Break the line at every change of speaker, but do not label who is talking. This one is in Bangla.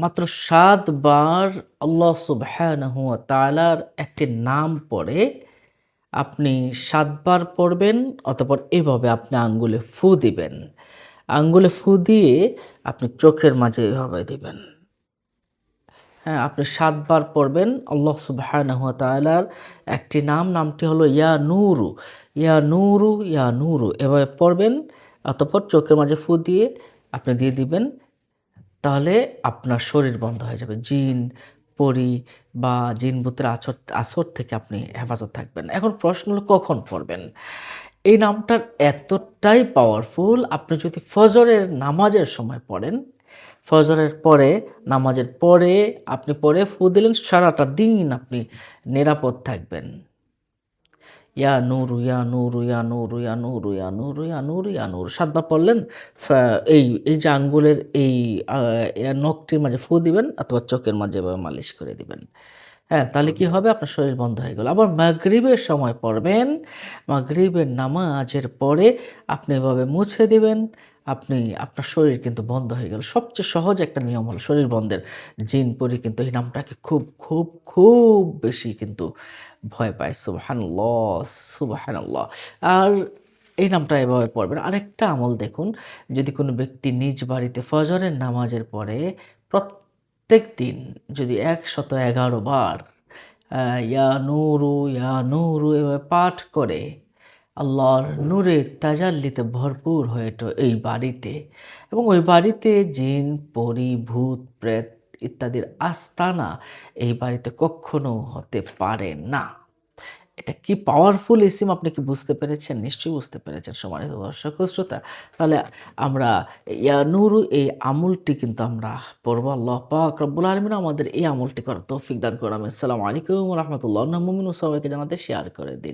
মাত্র সাতবার আল্লাহ সুবহানাহু ওয়া তাআলার একটি নাম পড়ে আপনি সাতবার পড়বেন, অতপর এভাবে আপনি আঙ্গুলে ফু দিবেন। আঙ্গুলে ফু দিয়ে আপনি চোখের মাঝে এভাবে দিবেন। হ্যাঁ আপনি সাতবার পড়বেন আল্লাহ সুবহানাহু ওয়া তাআলার একটি নাম, নামটি হলো ইয়া নূরু। ইয়া নূরু ইয়া নূরু। এভাবে পড়বেন, অতপর চোখের মাঝে ফু দিয়ে আপনি দিয়ে দিবেন। তাহলে আপনার শরীর বন্ধ হয়ে যাবে। জিন, পরি বা জিন ভূতের আছর, আসর থেকে আপনি হেফাজত থাকবেন। এখন প্রশ্ন হলো, কখন পড়বেন? এই নামটার এতটাই পাওয়ারফুল আপনি যদি ফজরের নামাজের সময় পড়েন, ফজরের পরে, নামাজের পরে আপনি পরে ফু দিলেন, সারাটা দিন আপনি নিরাপদ থাকবেন। ইয়া নূরু ইয়া নূরু ইয়া নূরু ইয়া নূরু, ইয়া ইয়া ইয়া সাতবার পড়লেন এই এই যে আঙ্গুলের এই নখটির মাঝে ফু দিবেন অথবা চোখের মাঝে এভাবে মালিশ করে দিবেন। হ্যাঁ তাহলে কি হবে? আপনার শরীর বন্ধ হয়ে গেল। আবার মাগরীবের সময় পড়বেন। মাগরীবের নামাজের পরে আপনি এভাবে মুছে দিবেন। আপনি, আপনার শরীর কিন্তু বন্ধ হয়ে গেল। সবচেয়ে সহজ একটা নিয়ম হলো শরীর বন্ধের। জিন, পরি কিন্তু এই নামটাকে খুব খুব খুব বেশি কিন্তু ভয় পায়। সুবহানাল্লাহ সুবহানাল্লাহ। আর এই নামটা এভাবে পড়বেন। আরেকটা আমল দেখুন, যদি কোনো ব্যক্তি নিজ বাড়িতে ফজরের নামাজের পরে প্রত্যেক দিন যদি একশত এগারো বার ইয়া নুরু ইয়া নুরু এভাবে পাঠ করে আল্লাহর নূরে তাজাল্লিতে ভরপুর হয়ে এই বাড়িতে এবং ওই বাড়িতে জিন, পরি, ভূত, প্রেত ইত্যাদির আস্তানা এই বাড়িতে কখনো হতে পারে না। এটা কি পাওয়ারফুল ইসিম আপনি কি বুঝতে পেরেছেন? নিশ্চয়ই বুঝতে পেরেছেন সম্মানিত দর্শক শ্রোতা। তাহলে আমরা ইয়ানুরু এই আমলটি কিন্তু আমরা পড়ব আল্লাহ পাক রব্বুল আলমিন আমাদের এই আমলটি করার তৌফিক দান করাম আসসালামু আলাইকুম রহমতুল্লাহ। মুমিন সবাইকে জানাতে শেয়ার করে দিন।